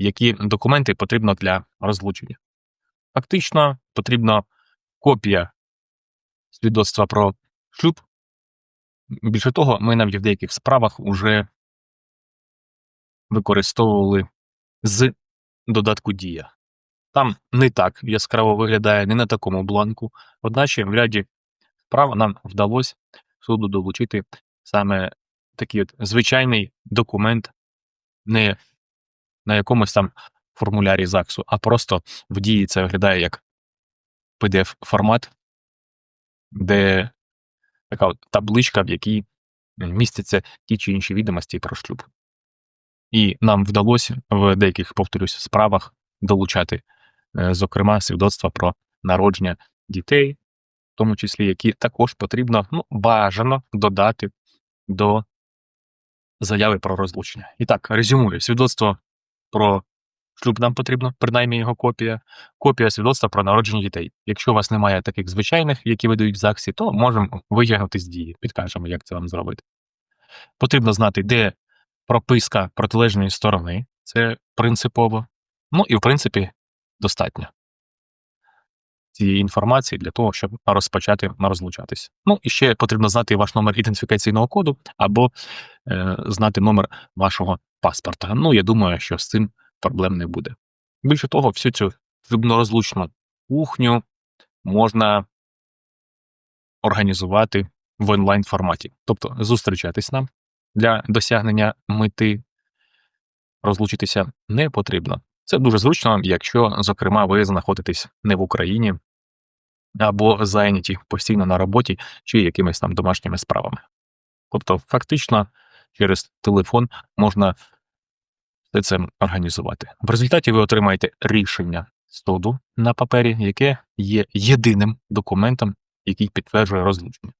які документи потрібно для розлучення. Фактично потрібна копія свідоцтва про шлюб. Більше того, ми навіть в деяких справах вже використовували з додатку Дія. Там не так яскраво виглядає, не на такому бланку. Одначе в ряді справ нам вдалося суду долучити саме такий от звичайний документ, не на якомусь там формулярі ЗАГСу, а просто в дії це виглядає як PDF-формат, де така от табличка, в якій містяться ті чи інші відомості про шлюб. І нам вдалося в деяких, повторюсь, справах долучати, е, зокрема, свідоцтва про народження дітей, в тому числі, які також потрібно ну, бажано додати до заяви про розлучення. І так, резюмую, свідоцтво про шлюб нам потрібно, принаймні його копія, копія свідоцтва про народження дітей. Якщо у вас немає таких звичайних, які видають в ЗАГСі, то можемо витягнути з дії. Підкажемо, як це вам зробити. Потрібно знати, де прописка протилежної сторони, це принципово. Ну і в принципі достатньо цієї інформації для того, щоб розпочати розлучатись. Ну і ще потрібно знати ваш номер ідентифікаційного коду або е, знати номер вашого паспорта. Ну, я думаю, що з цим проблем не буде. Більше того, всю цю шлюбно-розлучну кухню можна організувати в онлайн форматі, тобто зустрічатись нам для досягнення мети розлучитися не потрібно. Це дуже зручно, якщо, зокрема, ви знаходитесь не в Україні або зайняті постійно на роботі чи якимись там домашніми справами. Тобто, фактично, через телефон можна все це організувати. В результаті ви отримаєте рішення суду на папері, яке є єдиним документом, який підтверджує розлучення.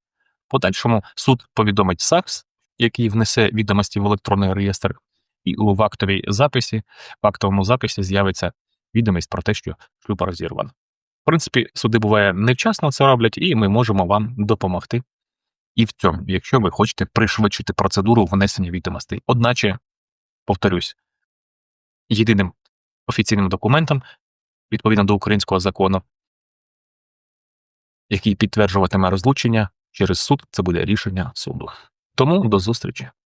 Подальшому суд повідомить САКС, який внесе відомості в електронний реєстр, і у в актовій записі, в актовому записі з'явиться відомість про те, що шлюб розірвано. В принципі, суди буває невчасно це роблять, і ми можемо вам допомогти і в цьому, якщо ви хочете пришвидшити процедуру внесення відомостей. Одначе, повторюсь, єдиним офіційним документом, відповідно до українського закону, який підтверджуватиме розлучення через суд, це буде рішення суду. Тому до зустрічі.